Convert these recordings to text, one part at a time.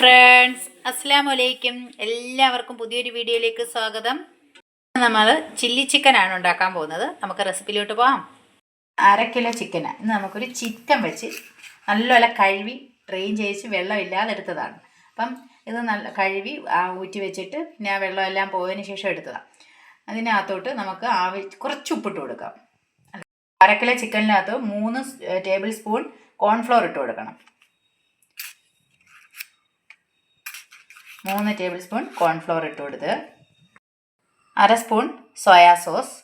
Friends അസ്സാം വലൈക്കും എല്ലാവർക്കും പുതിയൊരു വീഡിയോയിലേക്ക് സ്വാഗതം. നമ്മൾ ചില്ലി ചിക്കനാണ് ഉണ്ടാക്കാൻ പോകുന്നത്. നമുക്ക് റെസിപ്പിയിലോട്ട് പോകാം അര കിലോ ചിക്കന് ഇന്ന് നമുക്കൊരു ചിക്കൻ വെച്ച് നല്ലപോലെ കഴുകി ട്രെയിൻ ചെയ്യിച്ച് വെള്ളമില്ലാതെ എടുത്തതാണ്. അപ്പം ഇത് നല്ല കഴുകി ഊറ്റി വെച്ചിട്ട് പിന്നെ ആ വെള്ളമെല്ലാം പോയതിന് ശേഷം എടുത്തതാണ്. അതിനകത്തോട്ട് നമുക്ക് ആവി കുറച്ച് ഉപ്പിട്ട് കൊടുക്കാം. അര കിലോ ചിക്കനിനകത്ത് മൂന്ന് ടേബിൾ സ്പൂൺ കോൺഫ്ലോർ ഇട്ട് കൊടുക്കണം. മൂന്ന് ടേബിൾ സ്പൂൺ കോൺഫ്ലോർ ഇട്ട് കൊടുത്ത് അര spoon soya sauce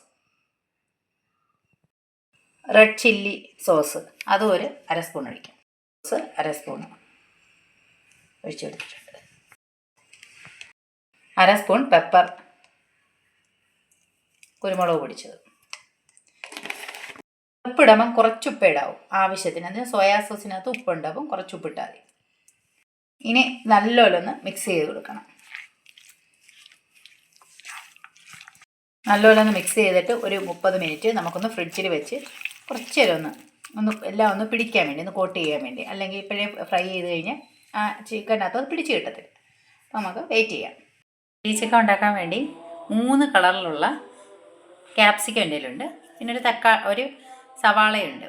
red chilli sauce അതും ഒരു അര സ്പൂൺ ഒഴിക്കാം. സോസ് അര സ്പൂൺ ഒഴിച്ചു കൊടുത്തിട്ടുണ്ട്. അര സ്പൂൺ പെപ്പർ കുരുമുളക് പൊടിച്ചത്. ഉപ്പിടുമ്പം കുറച്ച് ഉപ്പ് ഇടാവും. ആവശ്യത്തിന്. അതിന് സോയാ സോസിനകത്ത് ഉപ്പുണ്ടാവും കുറച്ച് ഉപ്പിട്ടാൽ മതി. ഇനി നല്ലോണം ഒന്ന് മിക്സ് ചെയ്ത് കൊടുക്കണം. നല്ലോണം ഒന്ന് മിക്സ് ചെയ്തിട്ട് ഒരു മുപ്പത് മിനിറ്റ് നമുക്കൊന്ന് ഫ്രിഡ്ജിൽ വെച്ച് കുറച്ച് നേരം ഒന്ന് ഒന്ന് എല്ലാം ഒന്ന് പിടിക്കാൻ വേണ്ടി ഒന്ന് കോട്ട് ചെയ്യാൻ വേണ്ടി. അല്ലെങ്കിൽ ഇപ്പോഴേ ഫ്രൈ ചെയ്ത് കഴിഞ്ഞാൽ ആ ചിക്കനകത്ത് അത് പിടിച്ച് കിട്ടത്തില്ല. അപ്പോൾ നമുക്ക് വെയിറ്റ് ചെയ്യാം. ഈ ചിക്കൻ ഉണ്ടാക്കാൻ വേണ്ടി മൂന്ന് കളറിലുള്ള ക്യാപ്സിക്കം എന്റെ പിന്നെ ഒരു തക്കാ ഒരു സവാളയുണ്ട്.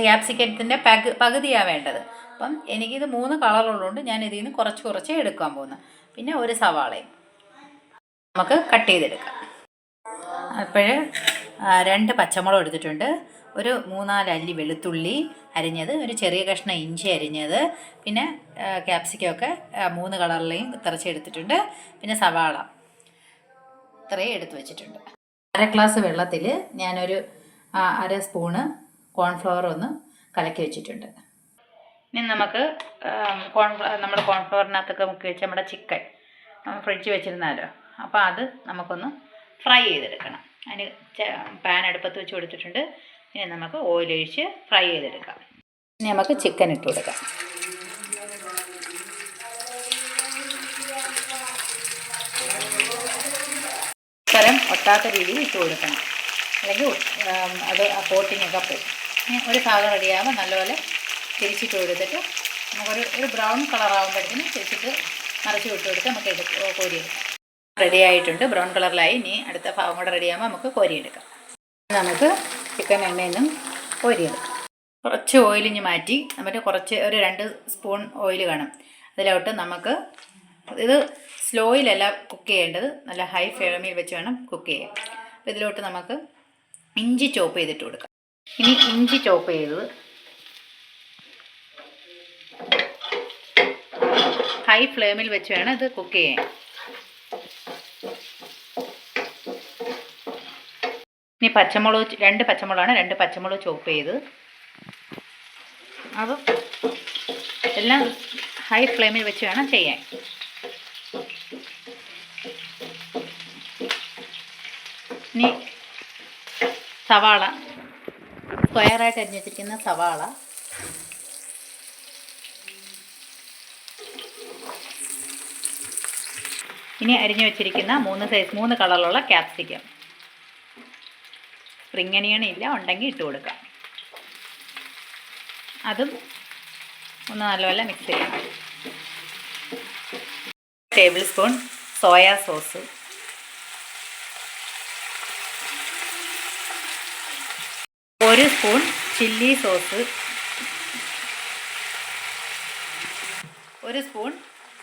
ക്യാപ്സിക്കത്തിന്റെ പകു പകുതിയാണ് വേണ്ടത്. അപ്പം എനിക്കിത് മൂന്ന് കളറുള്ളതുകൊണ്ട് ഞാൻ ഇതിൽ നിന്ന് കുറച്ച് കുറച്ച് എടുക്കാൻ പോകുന്നത് പിന്നെ ഒരു സവാളയും. നമുക്ക് കട്ട് ചെയ്തെടുക്കാം. അപ്പോൾ രണ്ട് പച്ചമുളക് എടുത്തിട്ടുണ്ട്. ഒരു മൂന്നാൽ അല്ലി വെളുത്തുള്ളി അരിഞ്ഞത് ഒരു ചെറിയ കഷ്ണം ഇഞ്ചി അരിഞ്ഞത് പിന്നെ ക്യാപ്സിക്കൊക്കെ മൂന്ന് കളറിലെയും തിറച്ചെടുത്തിട്ടുണ്ട് പിന്നെ സവാള. ഇത്രയും എടുത്ത് വെച്ചിട്ടുണ്ട്. അര ഗ്ലാസ് വെള്ളത്തിൽ ഞാനൊരു അര സ്പൂണ് കോൺഫ്ലവർ ഒന്ന് കലക്കി വെച്ചിട്ടുണ്ട്. ഇനി നമുക്ക് കോൺഫ്ലവർ നമ്മുടെ കോൺഫ്ലവറിനകത്തൊക്കെ മുക്കി വെച്ച് നമ്മുടെ ചിക്കൻ ഫ്രിഡ്ജ് വെച്ചിരുന്നാലോ? അപ്പോൾ അത് നമുക്കൊന്ന് ഫ്രൈ ചെയ്തെടുക്കണം. അതിന് പാൻ അടുപ്പത്ത് വെച്ച് കൊടുത്തിട്ടുണ്ട്. ഇനി നമുക്ക് ഓയിലൊഴിച്ച് ഫ്രൈ ചെയ്തെടുക്കാം. ഇനി നമുക്ക് ചിക്കൻ ഇട്ട് കൊടുക്കാം. സ്ഥലം ഒട്ടാത്ത രീതിയിൽ ഇട്ട് കൊടുക്കണം. അല്ലെങ്കിൽ അത് ആ കോട്ടിങ്ങൊക്കെ പോകും. ഒരു ഭാഗം റെഡിയാകുമ്പോൾ നല്ലപോലെ തിരിച്ചിട്ട് കൊടുത്തിട്ട് നമുക്കൊരു ഒരു ബ്രൗൺ കളർ ആകുമ്പോഴത്തേന് തിരിച്ചിട്ട് മറിച്ച് വിട്ട് കൊടുത്ത് നമുക്ക് എടുക്കാം കോരിയെടുക്കാം. റെഡി ആയിട്ടുണ്ട്. ബ്രൗൺ കളറിലായി. ഇനി അടുത്ത ഭാഗം കൂടെ റെഡിയാകുമ്പോൾ നമുക്ക് കോരിയെടുക്കാം. നമുക്ക് ചിക്കൻ എണ്ണയിൽ നിന്നും കോരിയെടുക്കാം. കുറച്ച് ഓയിലിഞ്ഞ് മാറ്റി എന്നിട്ട് കുറച്ച് ഒരു രണ്ട് സ്പൂൺ ഓയിൽ കാണും അതിലോട്ട് നമുക്ക് ഇത് സ്ലോയിലല്ല കുക്ക് ചെയ്യേണ്ടത്. നല്ല ഹൈ ഫ്ലെയിമിൽ വെച്ച് വേണം കുക്ക് ചെയ്യാൻ. അപ്പോൾ ഇതിലോട്ട് നമുക്ക് ഇഞ്ചി ചോപ്പ് ചെയ്തിട്ട് കൊടുക്കാം. ഇനി ഇഞ്ചി ചോപ്പ് ചെയ്തത് ഹൈ ഫ്ലെയിമിൽ വെച്ച് വേണം ഇത് കുക്ക് ചെയ്യാൻ ഇനി പച്ചമുളക് രണ്ട് പച്ചമുളകാണ് രണ്ട് പച്ചമുളക് ചോപ്പ് ചെയ്ത് അത് എല്ലാം ഹൈ ഫ്ലെയിമിൽ വെച്ച് വേണം ചെയ്യാൻ. ഇനി സവാള സ്ക്വയറായിട്ട് അരിഞ്ഞു വെച്ചിരിക്കുന്ന സവാള ഇനി അരിഞ്ഞു വെച്ചിരിക്കുന്ന മൂന്ന് സൈസ് മൂന്ന് കളറിലുള്ള ക്യാപ്സിക്കം സ്പ്രിങ് അനിയൺ ഇല്ല ഉണ്ടെങ്കിൽ ഇട്ട് കൊടുക്കാം. അതും ഒന്ന് നല്ലപോലെ മിക്സ് ചെയ്യാം. ടേബിൾ സ്പൂൺ സോയാ സോസ് ഒരു സ്പൂൺ ചില്ലി സോസ് ഒരു സ്പൂൺ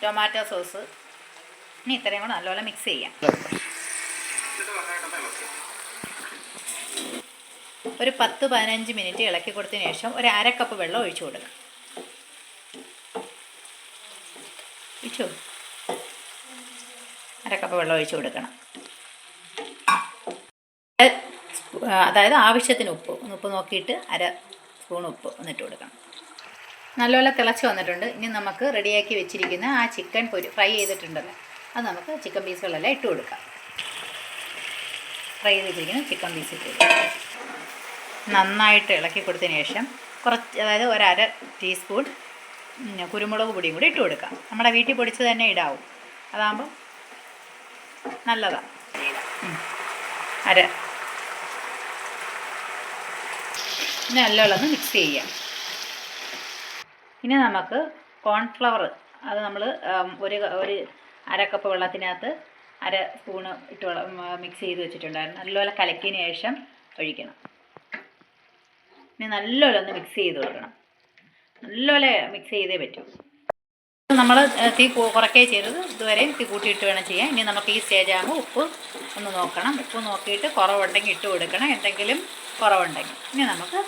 ടൊമാറ്റോ സോസ് ഇനി ഇത്രയും കൂടെ നല്ലപോലെ മിക്സ് ചെയ്യാം. ഒരു പത്ത് പതിനഞ്ച് മിനിറ്റ് ഇളക്കി കൊടുത്തതിന് ശേഷം ഒരു അര കപ്പ് വെള്ളം ഒഴിച്ചു കൊടുക്കാം. ഒഴിച്ചു? അര കപ്പ് വെള്ളം ഒഴിച്ചു കൊടുക്കണം. അതായത് ആവശ്യത്തിന് ഉപ്പ്. ഉപ്പ് നോക്കിയിട്ട് അര സ്പൂൺ ഉപ്പ് ഒന്നിട്ട് കൊടുക്കണം. നല്ലപോലെ തിളച്ച് വന്നിട്ടുണ്ട്. ഇനി നമുക്ക് റെഡിയാക്കി വെച്ചിരിക്കുന്ന ആ ചിക്കൻ പൊരി ഫ്രൈ ചെയ്തിട്ടുണ്ടല്ലോ. അത് നമുക്ക് ചിക്കൻ പീസുകളെല്ലാം ഇട്ട് കൊടുക്കാം. ഫ്രൈ ചെയ്തിരിക്കുന്ന ചിക്കൻ പീസ് ഇട്ട് കൊടുക്കാം. നന്നായിട്ട് ഇളക്കി കൊടുത്തതിന് ശേഷം കുറച്ച് അതായത് ഒരര ടീസ്പൂൺ കുരുമുളക് പൊടിയും കൂടി ഇട്ട് കൊടുക്കാം. നമ്മുടെ വീട്ടിൽ പൊടിച്ച് തന്നെ ഇടാവും. അതാകുമ്പോൾ നല്ലതാണ്. അര. ഇനി നല്ലോണം മിക്സ് ചെയ്യാം. ഇനി നമുക്ക് കോൺഫ്ലവർ അത് നമ്മൾ ഒരു ഒരു അര കപ്പ് വെള്ളത്തിനകത്ത് അര സ്പൂണ് ഇട്ട് മിക്സ് ചെയ്ത് വെച്ചിട്ടുണ്ടായിരുന്നു. നല്ലപോലെ കലക്കിയതിന് ശേഷം ഒഴിക്കണം. ഇനി നല്ലപോലെ ഒന്ന് മിക്സ് ചെയ്ത് കൊടുക്കണം. നല്ലപോലെ മിക്സ് ചെയ്തേ പറ്റൂ. നമ്മൾ തീ കുറക്കേ ചെയ്തത് ഇതുവരെയും തീ കൂട്ടിയിട്ട് വേണം ചെയ്യാൻ. ഇനി നമുക്ക് ഈ സ്റ്റേജ് ആകുമ്പോൾ ഉപ്പ് ഒന്ന് നോക്കണം. ഉപ്പ് നോക്കിയിട്ട് കുറവുണ്ടെങ്കിൽ ഇട്ട് കൊടുക്കണം. എന്തെങ്കിലും കുറവുണ്ടെങ്കിൽ. ഇനി നമുക്ക്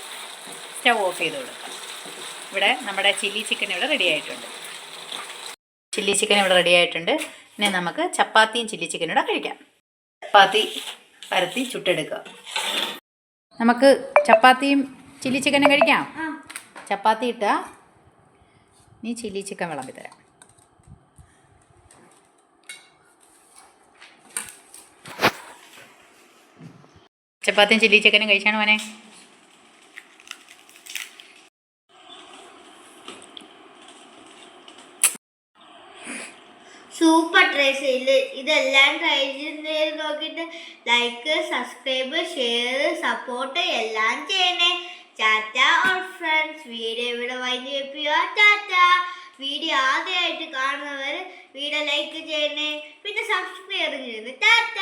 സ്റ്റവ് ഓഫ് ചെയ്ത് കൊടുക്കാം. ഇവിടെ നമ്മുടെ ചില്ലി ചിക്കൻ ഇവിടെ റെഡി ആയിട്ടുണ്ട്. ചില്ലി ചിക്കൻ ഇവിടെ റെഡി ആയിട്ടുണ്ട്. ഇനി നമുക്ക് ചപ്പാത്തിയും ചില്ലി ചിക്കനും കൂടെ കഴിക്കാം. ചപ്പാത്തി പരത്തി ചുട്ടെടുക്കുക. നമുക്ക് ചപ്പാത്തിയും ചില്ലി ചിക്കനും കഴിക്കാം? ചപ്പാത്തി ഇട്ട നീ ചില്ലി ചിക്കൻ വിളമ്പി തരാം. ചപ്പാത്തിയും ചില്ലി ചിക്കനും കഴിച്ചാണ് മോനെ? സൂപ്പർ ട്രൈ ചെയ്ത് ഇതെല്ലാം ട്രൈ ചെയ്ത് നോക്കിയിട്ട് ലൈക്ക് സബ്സ്ക്രൈബ് ഷെയർ സപ്പോർട്ട് എല്ലാം ചെയ്യണേ. ടാറ്റ ഓർ ഫ്രണ്ട്സ് വീഡിയോ ഇവിടെ വൈകി വെപ്പിയോ ടാറ്റ വീഡിയോ ആദ്യമായിട്ട് കാണുന്നവർ വീഡിയോ ലൈക്ക് ചെയ്യണേ. പിന്നെ സബ്സ്ക്രൈബ് ചെയ്യുന്നു ടാറ്റ